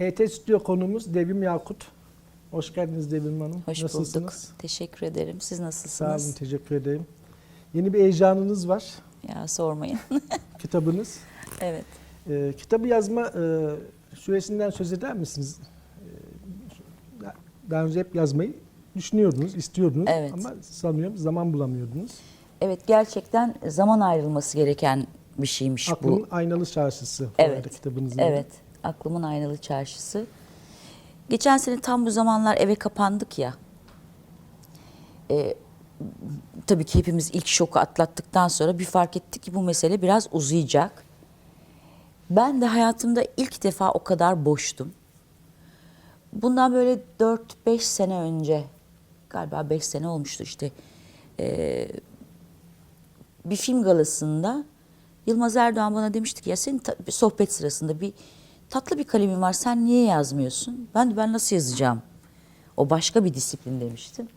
HT Stüdyo konumuz Devim Yakut. Hoş geldiniz Devim Hanım. Hoş Nasılsınız? bulduk. Teşekkür ederim. Siz Sağ nasılsınız? olun, teşekkür ederim. Yeni bir heyecanınız var, Ya sormayın. kitabınız. evet. Ee, kitabı yazma e, süresinden söz eder misiniz? Ee, daha önce hep yazmayı düşünüyordunuz, istiyordunuz Evet. ama sanıyorum zaman bulamıyordunuz. Evet gerçekten zaman ayrılması gereken bir şeymiş Aklın bu. Aynalı Çarşısı Evet. kitabınızın adı. Aklımın aynalı çarşısı. Geçen sene tam bu zamanlar eve kapandık ya. Ee, tabii ki hepimiz ilk şoku atlattıktan sonra bir fark ettik ki bu mesele biraz uzayacak. Ben de hayatımda ilk defa o kadar boştum. Bundan böyle 4-5 sene önce, galiba 5 sene olmuştu işte. ee, bir film galasında Yılmaz Erdoğan bana demişti ki ya senin sohbet sırasında bir tatlı bir kalemin var sen niye yazmıyorsun? Ben de ben nasıl yazacağım? O başka bir disiplin demiştim.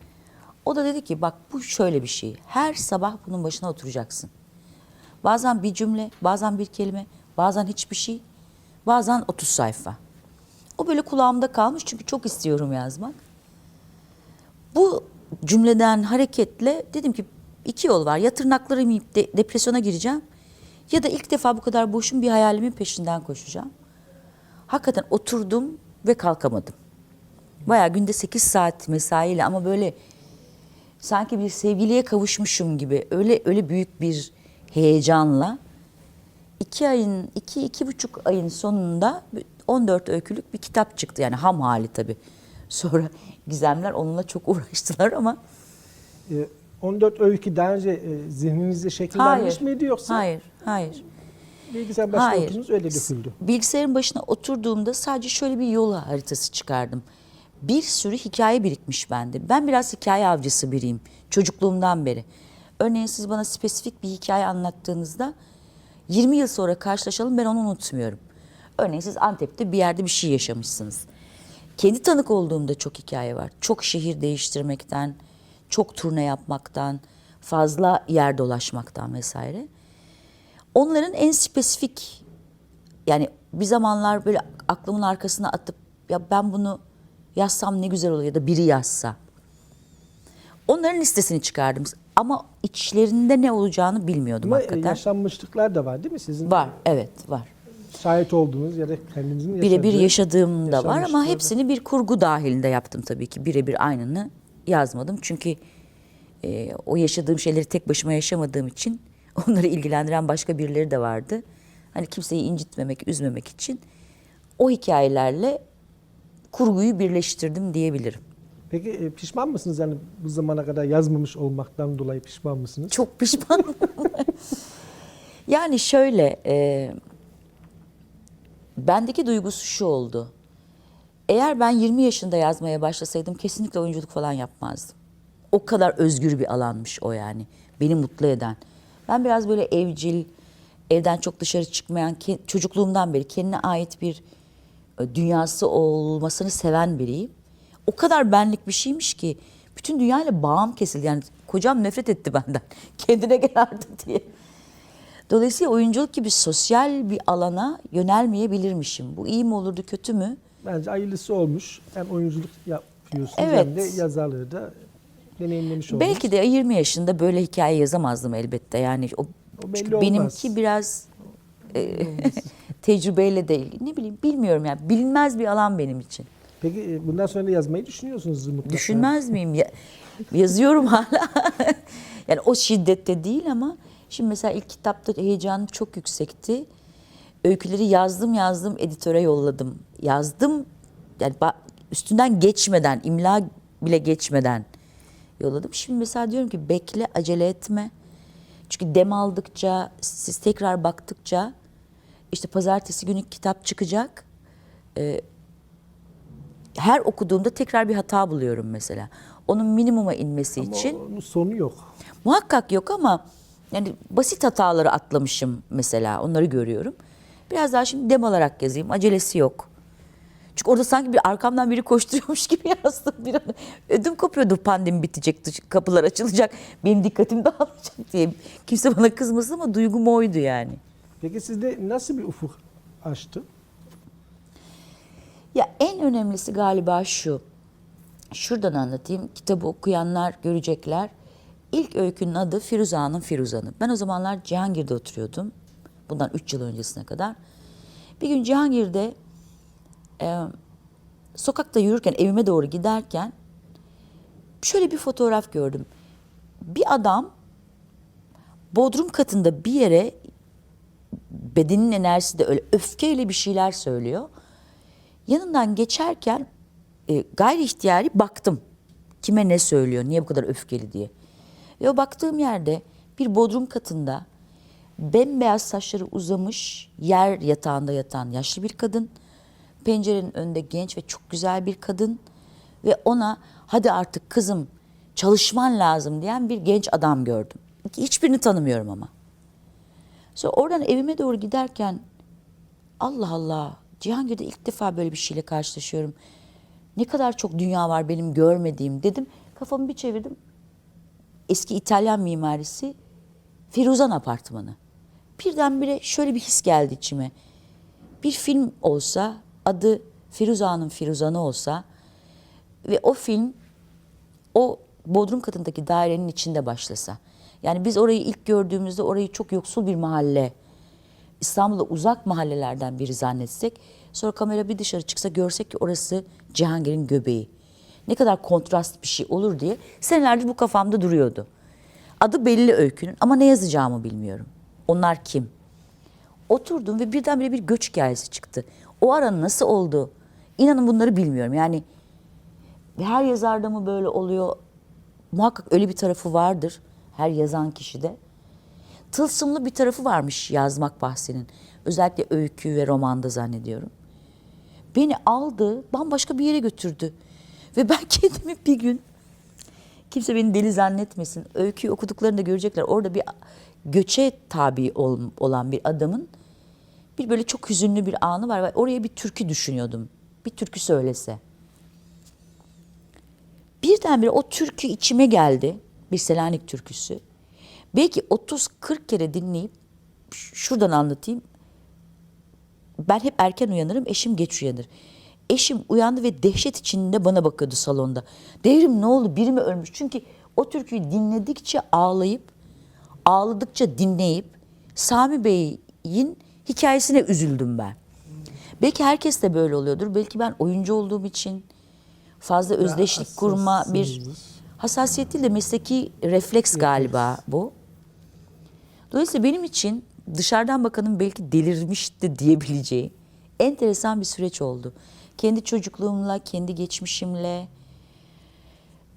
O da dedi ki bak bu şöyle bir şey. Her sabah bunun başına oturacaksın. Bazen bir cümle, bazen bir kelime, bazen hiçbir şey, bazen 30 sayfa. O böyle kulağımda kalmış çünkü çok istiyorum yazmak. Bu cümleden hareketle dedim ki iki yol var. Ya tırnaklarımı yiyip de, depresyona gireceğim ya da ilk defa bu kadar boşum bir hayalimin peşinden koşacağım. Hakikaten oturdum ve kalkamadım. Bayağı günde 8 saat mesaiyle ama böyle sanki bir sevgiliye kavuşmuşum gibi öyle öyle büyük bir heyecanla iki ayın iki iki buçuk ayın sonunda 14 öykülük bir kitap çıktı yani ham hali tabii. Sonra gizemler onunla çok uğraştılar ama Ee, 14 öykü daha önce e, zihninizde şekillenmiş hayır. miydi yoksa Hayır, hayır. Bilgisayar başına Hayır. oturdunuz öyle döküldü? Bilgisayarın başına oturduğumda sadece şöyle bir yol haritası çıkardım. Bir sürü hikaye birikmiş bende. Ben biraz hikaye avcısı biriyim çocukluğumdan beri. Örneğin siz bana spesifik bir hikaye anlattığınızda 20 yıl sonra karşılaşalım ben onu unutmuyorum. Örneğin siz Antep'te bir yerde bir şey yaşamışsınız. Kendi tanık olduğumda çok hikaye var. Çok şehir değiştirmekten, çok turne yapmaktan, fazla yer dolaşmaktan vesaire. Onların en spesifik yani bir zamanlar böyle aklımın arkasına atıp ya ben bunu yazsam ne güzel olur ya da biri yazsa. Onların listesini çıkardım ama içlerinde ne olacağını bilmiyordum Ama hakikaten. yaşanmışlıklar da var değil mi? Sizin Var, evet var. şahit olduğunuz ya da kendinizin Birebir yaşadığı- yaşadığım da var ama hepsini bir kurgu dahilinde yaptım tabii ki. Birebir aynını yazmadım. Çünkü e, o yaşadığım şeyleri tek başıma yaşamadığım için onları ilgilendiren başka birileri de vardı. Hani kimseyi incitmemek, üzmemek için o hikayelerle kurguyu birleştirdim diyebilirim. Peki e, pişman mısınız yani bu zamana kadar yazmamış olmaktan dolayı pişman mısınız? Çok pişmanım. yani şöyle, e, bendeki duygusu şu oldu. Eğer ben 20 yaşında yazmaya başlasaydım kesinlikle oyunculuk falan yapmazdım. O kadar özgür bir alanmış o yani. Beni mutlu eden. Ben biraz böyle evcil, evden çok dışarı çıkmayan, çocukluğumdan beri kendine ait bir e, dünyası olmasını seven biriyim. O kadar benlik bir şeymiş ki bütün dünyayla bağım kesildi. Yani kocam nefret etti benden. Kendine gel artık diye. Dolayısıyla oyunculuk gibi sosyal bir alana yönelmeyebilirmişim. Bu iyi mi olurdu, kötü mü? Bence hayırlısı olmuş. Hem oyunculuk yapıyorsunuz Evet. hem de yazarlığı da deneyimlemiş oldunuz. Belki de 20 yaşında böyle hikaye yazamazdım elbette. Yani o, O çünkü olmaz. benimki biraz e, tecrübeyle de ilgili. Ne bileyim bilmiyorum yani. Bilinmez bir alan benim için. Peki e, bundan sonra yazmayı düşünüyorsunuz mutlaka. Düşünmez miyim? Ya, yazıyorum hala. yani o şiddette değil ama şimdi mesela ilk kitapta heyecanım çok yüksekti. Öyküleri yazdım yazdım editöre yolladım. Yazdım yani üstünden geçmeden, imla bile geçmeden yolladım. Şimdi mesela diyorum ki bekle, acele etme. Çünkü dem aldıkça, siz tekrar baktıkça işte pazartesi günü kitap çıkacak her okuduğumda tekrar bir hata buluyorum mesela. Onun minimuma inmesi Ama için onun sonu yok. muhakkak yok ama yani basit hataları atlamışım mesela onları görüyorum. Biraz daha şimdi dem alarak yazayım acelesi yok. Çünkü orada sanki bir arkamdan biri koşturuyormuş gibi yazdım bir an. Ödüm kopuyordu pandemi bitecek, kapılar açılacak, benim dikkatim dağılacak diye. Kimse bana kızmasın ama duygum oydu yani. Peki sizde nasıl bir ufuk açtı? Ya önemlisi galiba şu. Şuradan anlatayım. Kitabı okuyanlar görecekler. İlk öykünün adı Firuza'nın Firuzanı. Ben o zamanlar Cihangir'de oturuyordum. Bundan 3 yıl öncesine kadar. Bir gün Cihangir'de e, sokakta yürürken evime doğru giderken şöyle bir fotoğraf gördüm. Bir adam bodrum katında bir yere bedenin enerjisi de öyle öfkeyle bir şeyler söylüyor. Yanından geçerken e, gayri ihtiyari baktım. Kime ne söylüyor, niye bu kadar öfkeli diye. Ve o baktığım yerde bir bodrum katında bembeyaz saçları uzamış yer yatağında yatan yaşlı bir kadın. Pencerenin önünde genç ve çok güzel bir kadın. Ve ona hadi artık kızım çalışman lazım diyen bir genç adam gördüm. Hiçbirini tanımıyorum ama. Sonra oradan evime doğru giderken Allah Allah Cihangir'de ilk defa böyle bir şeyle karşılaşıyorum. Ne kadar çok dünya var benim görmediğim dedim. Kafamı bir çevirdim. Eski İtalyan mimarisi Firuzan Apartmanı. Birdenbire şöyle bir his geldi içime. Bir film olsa adı Firuza'nın Firuzanı olsa ve o film o bodrum katındaki dairenin içinde başlasa. Yani biz orayı ilk gördüğümüzde orayı çok yoksul bir mahalle, İstanbul'da uzak mahallelerden biri zannetsek, sonra kamera bir dışarı çıksa görsek ki orası Cihangir'in göbeği. Ne kadar kontrast bir şey olur diye senelerdir bu kafamda duruyordu. Adı belli öykünün ama ne yazacağımı bilmiyorum. Onlar kim? Oturdum ve birdenbire bir göç hikayesi çıktı. O ara nasıl oldu? İnanın bunları bilmiyorum. Yani her yazarda mı böyle oluyor? Muhakkak öyle bir tarafı vardır her yazan kişide. Tılsımlı bir tarafı varmış yazmak bahsinin. Özellikle öykü ve romanda zannediyorum. Beni aldı, bambaşka bir yere götürdü. Ve ben kendimi bir gün, kimse beni deli zannetmesin, öyküyü okuduklarında görecekler. Orada bir göçe tabi ol- olan bir adamın bir böyle çok hüzünlü bir anı var. Oraya bir türkü düşünüyordum. Bir türkü söylese. Birdenbire o türkü içime geldi. Bir Selanik türküsü. Belki 30-40 kere dinleyip şuradan anlatayım. Ben hep erken uyanırım, eşim geç uyanır. Eşim uyandı ve dehşet içinde bana bakıyordu salonda. Devrim ne oldu? Biri mi ölmüş? Çünkü o türküyü dinledikçe ağlayıp, ağladıkça dinleyip Sami Bey'in hikayesine üzüldüm ben. Belki herkes de böyle oluyordur. Belki ben oyuncu olduğum için fazla özdeşlik kurma bir hassasiyet değil de mesleki refleks galiba bu. Dolayısıyla benim için dışarıdan bakanın belki delirmişti diyebileceği enteresan bir süreç oldu. Kendi çocukluğumla, kendi geçmişimle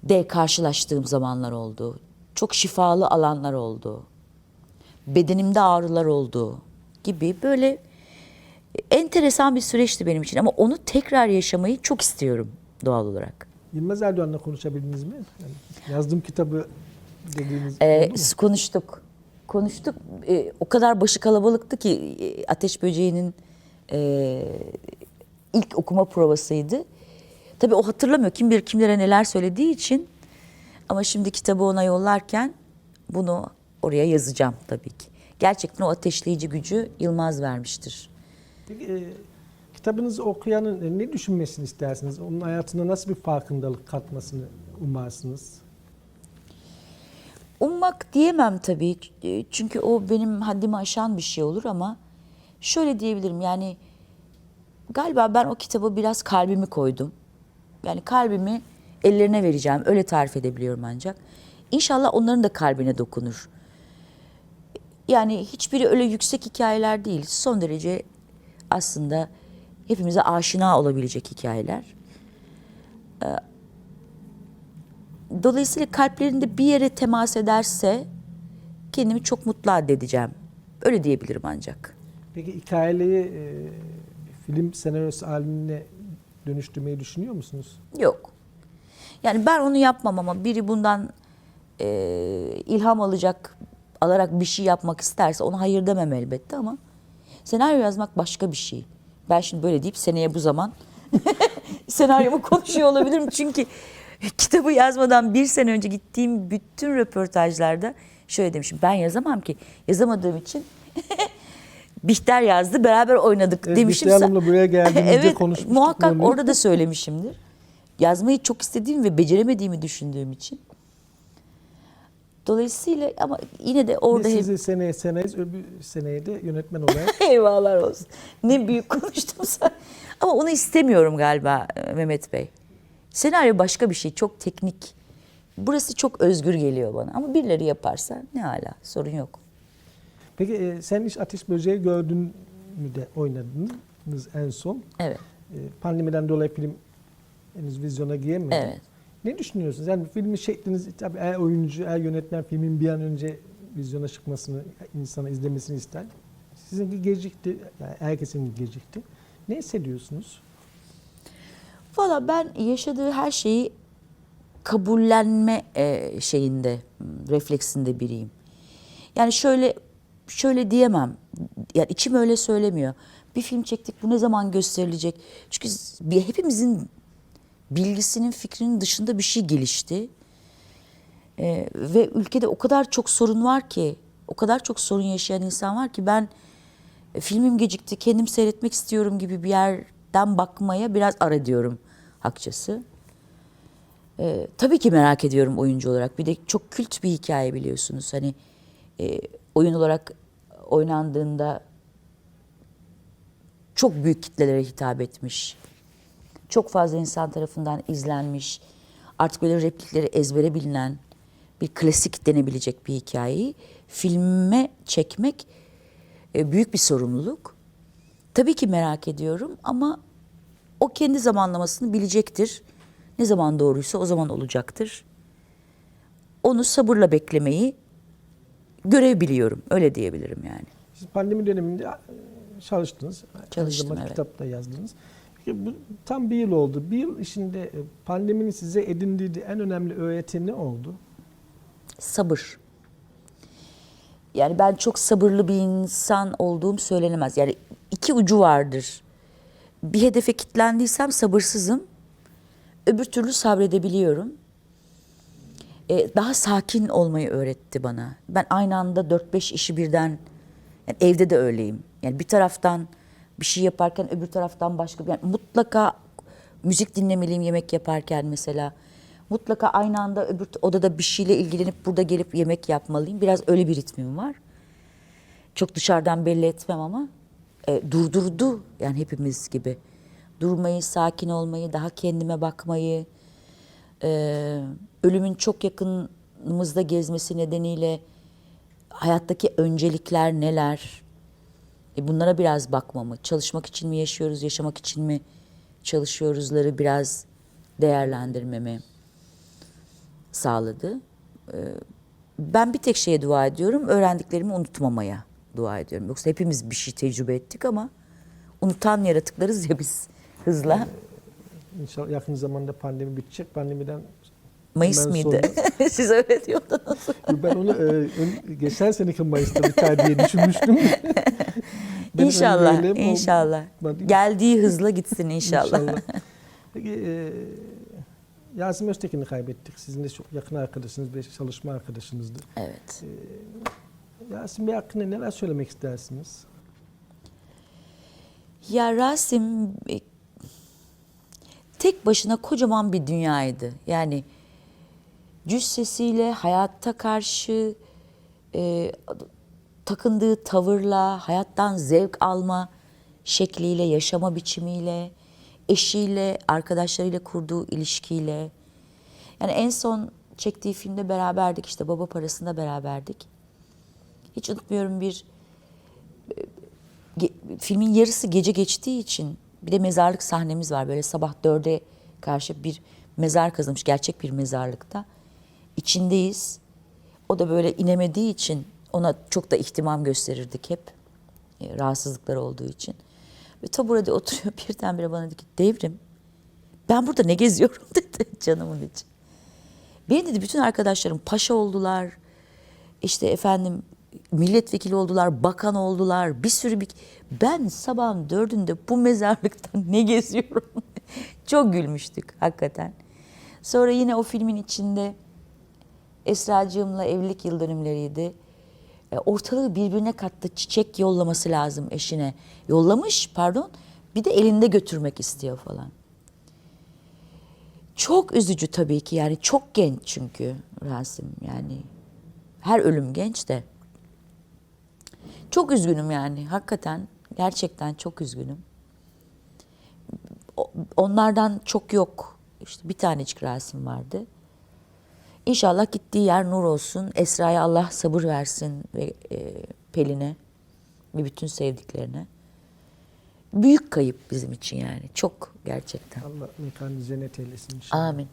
de karşılaştığım zamanlar oldu. Çok şifalı alanlar oldu. Bedenimde ağrılar oldu gibi böyle enteresan bir süreçti benim için ama onu tekrar yaşamayı çok istiyorum doğal olarak. Yılmaz Erdoğan'la konuşabildiniz mi? Yani yazdığım kitabı dediğiniz Ee, konuştuk. Konuştuk. Ee, o kadar başı kalabalıktı ki e, Ateş Böceği'nin e, ilk okuma provasıydı. Tabii o hatırlamıyor. Kim bilir kimlere neler söylediği için. Ama şimdi kitabı ona yollarken bunu oraya yazacağım tabii ki. Gerçekten o ateşleyici gücü Yılmaz vermiştir. Peki, e, kitabınızı okuyanın e, ne düşünmesini istersiniz? Onun hayatına nasıl bir farkındalık katmasını umarsınız? Ummak diyemem tabii. E, Çünkü o benim haddimi aşan bir şey olur ama şöyle diyebilirim yani galiba ben o kitabı biraz kalbimi koydum. Yani kalbimi ellerine vereceğim. Öyle tarif edebiliyorum ancak. İnşallah onların da kalbine dokunur. Yani hiçbiri öyle yüksek hikayeler değil. Son derece aslında hepimize aşina olabilecek hikayeler. Dolayısıyla kalplerinde bir yere temas ederse kendimi çok mutlu addedeceğim. Öyle diyebilirim ancak. Peki hikayeleri e, film senaryosu haline dönüştürmeyi düşünüyor musunuz? Yok. Yani ben onu yapmam ama biri bundan e, ilham alacak, alarak bir şey yapmak isterse ona hayır demem elbette ama senaryo yazmak başka bir şey. Ben şimdi böyle deyip seneye bu zaman senaryomu konuşuyor olabilirim. Çünkü kitabı yazmadan bir sene önce gittiğim bütün röportajlarda şöyle demişim. Ben yazamam ki. Yazamadığım için Bihter yazdı, beraber oynadık Evet, demişim. Bihter Hanım'la buraya geldiğimizde evet, konuşmuştuk muhakkak bunu. orada da söylemişimdir. Yazmayı çok istediğim ve beceremediğimi düşündüğüm için. Dolayısıyla ama yine de orada Biz hep sizi seneye seneyiz, öbür seneye de yönetmen olarak eyvahlar olsun. Ne büyük konuştum sen. Ama onu istemiyorum galiba e, Mehmet Bey. Senaryo başka bir şey, çok teknik. Burası çok özgür geliyor bana. Ama birileri yaparsa ne hala, sorun yok. Peki e, sen hiç Ateş Böceği gördün mü de oynadınız en son. Evet, E, pandemiden dolayı film henüz vizyona giremedi. evet. Ne düşünüyorsunuz? Yani filmi şekliniz tabii er oyuncu, er yönetmen filmin bir an önce vizyona çıkmasını, insana izlemesini ister. Sizinki gecikti, yani herkesin gecikti. Ne hissediyorsunuz? Valla ben yaşadığı her şeyi kabullenme e, şeyinde, refleksinde biriyim. Yani şöyle şöyle diyemem. Yani içim öyle söylemiyor. Bir film çektik bu ne zaman gösterilecek? Çünkü hepimizin bilgisinin, fikrinin dışında bir şey gelişti. E, ve ülkede o kadar çok sorun var ki, o kadar çok sorun yaşayan insan var ki ben e, filmim gecikti, kendim seyretmek istiyorum gibi bir yerden bakmaya biraz ara diyorum hakçası. E, tabii ki merak ediyorum oyuncu olarak. Bir de çok kült bir hikaye biliyorsunuz. Hani e, oyun olarak oynandığında çok büyük kitlelere hitap etmiş. Çok fazla insan tarafından izlenmiş. Artık böyle replikleri ezbere bilinen bir klasik denebilecek bir hikayeyi filme çekmek e, büyük bir sorumluluk. Tabii ki merak ediyorum ama o kendi zamanlamasını bilecektir. Ne zaman doğruysa o zaman olacaktır. Onu sabırla beklemeyi görev biliyorum. Öyle diyebilirim yani. Siz pandemi döneminde e, çalıştınız. Çalıştım, evet. Kitap da yazdınız. Tam bir yıl oldu. Bir yıl içinde e, pandeminin size edindiği en önemli öğreti ne oldu? Sabır. Yani ben çok sabırlı bir insan olduğum söylenemez. Yani iki ucu vardır. Bir hedefe kilitlendiysem sabırsızım. Öbür türlü sabredebiliyorum. Ee, daha sakin olmayı öğretti bana. Ben aynı anda 4-5 işi birden, yani evde de öyleyim. Yani bir taraftan bir şey yaparken öbür taraftan başka bir, yani mutlaka müzik dinlemeliyim yemek yaparken mesela. Mutlaka aynı anda öbür odada bir şeyle ilgilenip burada gelip yemek yapmalıyım. Biraz öyle bir ritmim var. Çok dışarıdan belli etmem ama e, durdurdu yani hepimiz gibi. Durmayı, sakin olmayı, daha kendime bakmayı, e, ölümün çok yakınımızda gezmesi nedeniyle hayattaki öncelikler neler? E, bunlara biraz bakmamı, çalışmak için mi yaşıyoruz, yaşamak için mi çalışıyoruzları biraz değerlendirmemi sağladı. E, ben bir tek şeye dua ediyorum, öğrendiklerimi unutmamaya dua ediyorum. Yoksa hepimiz bir şey tecrübe ettik ama unutan yaratıklarız ya biz hızla. İnşallah yakın zamanda pandemi bitecek. Pandemiden Mayıs hemen mıydı? Siz öyle diyordunuz. ben onu e, geçen seneki Mayıs'ta biter diye düşünmüştüm. Benim inşallah, inşallah. Ben- Geldiği hızla gitsin inşallah. Peki e, Yasemin Öztekin'i kaybettik. Sizin de çok yakın arkadaşınız ve çalışma arkadaşınızdı. Evet. Yasemin Bey hakkında neler söylemek istersiniz? Ya Rasim e, tek başına kocaman bir dünyaydı. Yani cüssesiyle hayatta karşı e, takındığı tavırla, hayattan zevk alma şekliyle, yaşama biçimiyle, eşiyle, arkadaşlarıyla kurduğu ilişkiyle. Yani en son çektiği filmde beraberdik işte baba parasında beraberdik. Hiç unutmuyorum bir ge- filmin yarısı gece geçtiği için bir de mezarlık sahnemiz var. Böyle sabah dörde karşı bir mezar kazılmış. Gerçek bir mezarlıkta. İçindeyiz. O da böyle inemediği için ona çok da ihtimam gösterirdik hep. e, Rahatsızlıkları olduğu için. Ve taburede oturuyor birdenbire bana dedi ki devrim ben burada ne geziyorum dedi canımın içi. Benim dedi bütün arkadaşlarım paşa oldular. İşte efendim milletvekili oldular, bakan oldular, bir sürü bir... Ben sabahın dördünde bu mezarlıkta ne geziyorum? Çok gülmüştük hakikaten. Sonra yine o filmin içinde Esra'cığımla evlilik yıl dönümleriydi. E, ortalığı birbirine kattı. Çiçek yollaması lazım eşine. Yollamış pardon. Bir de elinde götürmek istiyor falan. Çok üzücü tabii ki yani çok genç çünkü Rasim yani her ölüm genç de. Çok üzgünüm yani hakikaten gerçekten çok üzgünüm. Onlardan çok yok. İşte bir tanecik Rasim vardı. İnşallah gittiği yer nur olsun. Esra'ya Allah sabır versin ve e, Pelin'e ve bütün sevdiklerine. Büyük kayıp bizim için yani. Çok gerçekten. Allah mekanı cennet eylesin inşallah. Amin.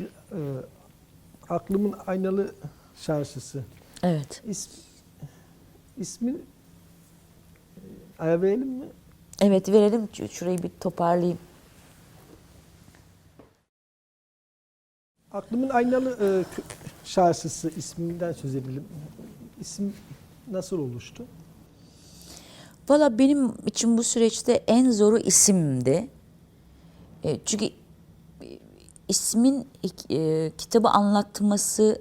Ee, aklımın aynalı şarkısı. Evet. İsm, ismin e, ara verelim mi? Evet verelim. Şu- Şurayı bir toparlayayım. Aklımın aynalı e, şarkısı isminden söz edelim. İsim nasıl oluştu? Valla benim için bu süreçte en zoru isimdi. E, çünkü e, ismin e, kitabı anlatmasını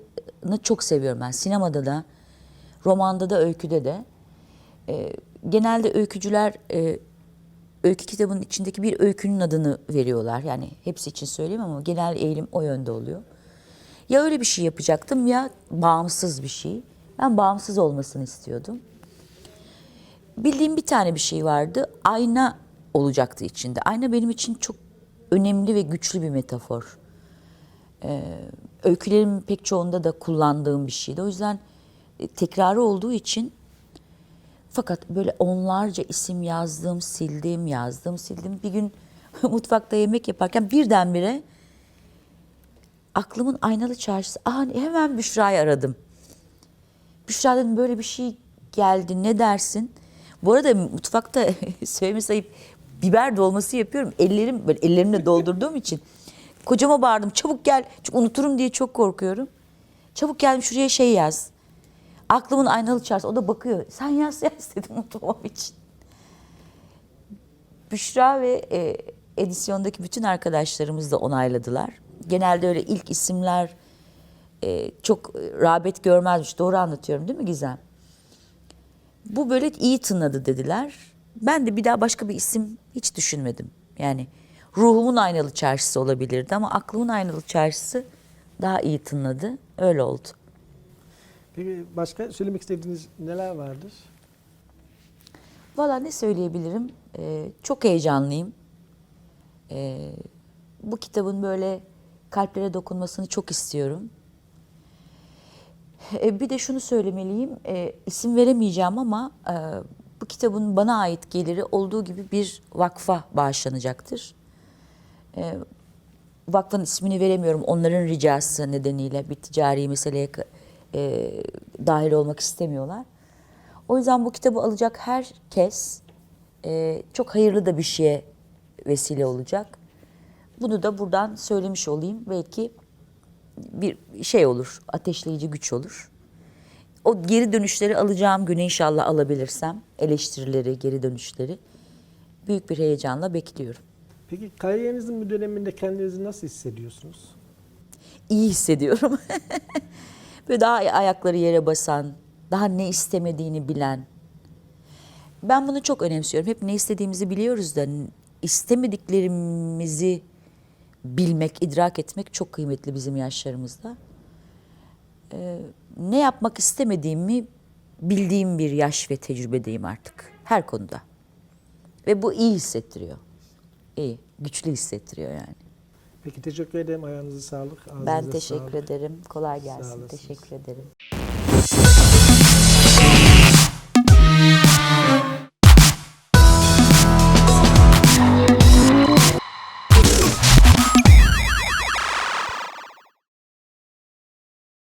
çok seviyorum ben. Sinemada da, romanda da, öyküde de. E, genelde öykücüler e, öykü kitabının içindeki bir öykünün adını veriyorlar. Yani hepsi için söyleyeyim ama genel eğilim o yönde oluyor. Ya öyle bir şey yapacaktım ya bağımsız bir şey. Ben bağımsız olmasını istiyordum. Bildiğim bir tane bir şey vardı. Ayna olacaktı içinde. Ayna benim için çok önemli ve güçlü bir metafor. Ee, öykülerimin pek çoğunda da kullandığım bir şeydi. O yüzden e, tekrarı olduğu için fakat böyle onlarca isim yazdım, sildim, yazdım, sildim. Bir gün mutfakta yemek yaparken birdenbire aklımın aynalı çarşısı. Aa, hemen Büşra'yı aradım. Büşra dedim böyle bir şey geldi ne dersin? Bu arada mutfakta söylemesi ayıp biber dolması yapıyorum. Ellerim böyle ellerimle doldurduğum için kocama bağırdım çabuk gel. Çünkü unuturum diye çok korkuyorum. Çabuk geldim şuraya şey yaz. Aklımın aynalı çarşısı. O da bakıyor. Sen yaz yaz dedim unutmam için. Büşra ve e, edisyondaki bütün arkadaşlarımız da onayladılar. Genelde öyle ilk isimler e, çok rağbet görmezmiş. Doğru anlatıyorum değil mi Gizem? Bu böyle iyi tınladı dediler. Ben de bir daha başka bir isim hiç düşünmedim. Yani ruhumun aynalı çarşısı olabilirdi ama aklımın aynalı çarşısı daha iyi tınladı. Öyle oldu. Peki başka söylemek istediğiniz neler vardır? Valla ne söyleyebilirim? Ee, çok heyecanlıyım. Ee, bu kitabın böyle kalplere dokunmasını çok istiyorum. Ee, bir de şunu söylemeliyim. Ee, isim veremeyeceğim ama e, bu kitabın bana ait geliri olduğu gibi bir vakfa bağışlanacaktır. Ee, vakfın ismini veremiyorum onların ricası nedeniyle bir ticari meseleye e, dahil olmak istemiyorlar. O yüzden bu kitabı alacak herkes e, çok hayırlı da bir şeye vesile olacak. Bunu da buradan söylemiş olayım. Belki bir şey olur, ateşleyici güç olur. O geri dönüşleri alacağım güne inşallah alabilirsem, eleştirileri, geri dönüşleri büyük bir heyecanla bekliyorum. Peki kariyerinizin bu döneminde kendinizi nasıl hissediyorsunuz? iyi hissediyorum. Böyle daha ayakları yere basan, daha ne istemediğini bilen. Ben bunu çok önemsiyorum. Hep ne istediğimizi biliyoruz da istemediklerimizi bilmek, idrak etmek çok kıymetli bizim yaşlarımızda. Ee, ne yapmak istemediğimi bildiğim bir yaş ve tecrübedeyim artık. Her konuda. Ve bu iyi hissettiriyor. İyi, güçlü hissettiriyor yani. Peki teşekkür ederim. Ayağınıza sağlık. Ben ağzınıza teşekkür sağlık. ederim. Kolay gelsin. Teşekkür ederim.